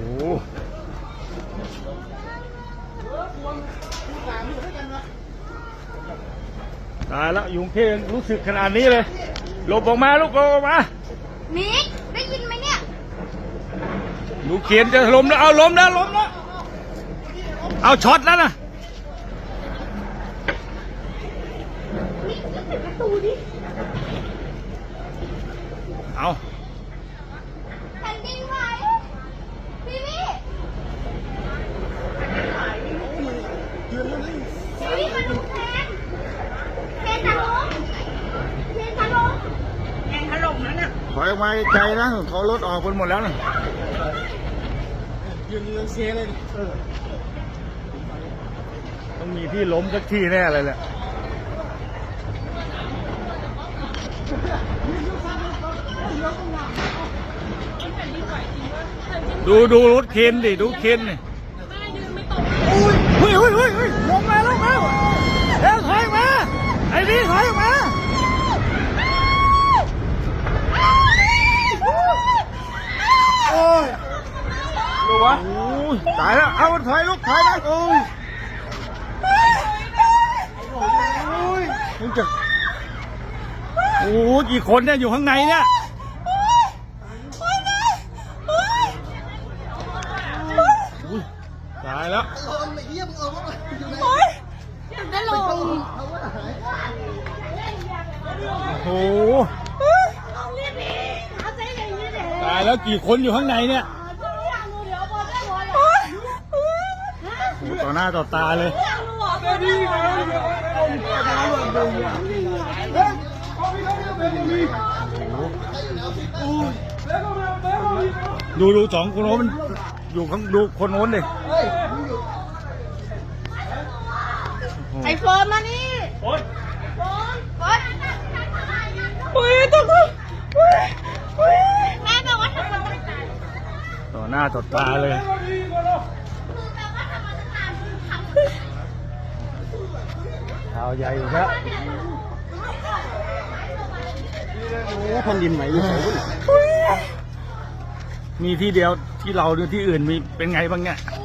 หตายแล้วยุงเทพรู้สึกขนาดนี้เลยหลบออกมาลูกหลบออกมามิกได้ยินไหมเนี่ยลูกเขียนจะล้มแล้วเอาล้มแล้วล้มแล้วเอาช็อตแล้วนะมิกแล้วปิดประตูดิเอา แผ่นดินไหวพี่พี่พี่มาดูแทนแทนถล่มแทนถล่มแทนถล่มแล้วน่ะ ถ อยออกมาไกลๆนะเขารถออกคนหมดแล้วนะยืนยืนเสียเลยเออต้องมีที่ล้มสักที่แน่เลยแหละดูดูรถเคนดิ ดูเคนดิอุ้ยเฮ้ยเฮ้ยเฮ้ยลงมาลงมา ยตายแล้ว เอาถอยลูกถอยนะโอ้ยโอ้ยมึงจะโอ้ยกี่คนเนี่ยอยู่ข้างในเนี่ยอุ้ยตายแล้วถล่มโอ้โหตายแล้วกี่คนอยู่ข้างในเนี่ยโอ้โหต่ อหน้าต่อตาเลยดูดูสองคนโน้นอยู่ข้างดูคนโน้นดิไอ้โฟนมานี่โอ๊ยโฟนโอ๊ยอุ้ยตกอุ้ยอุ้ยแม่บอกว่าทำมันตั้งนานต่อหน้าต่อตาเลย ข่าวใหญ่ครับโอ้แผ่นดินไหวอยู่ไหนวะเนี่ยมีที่เดียวที่เราหรือที่อื่นมีเป็นไงบ้างเนี่ยโ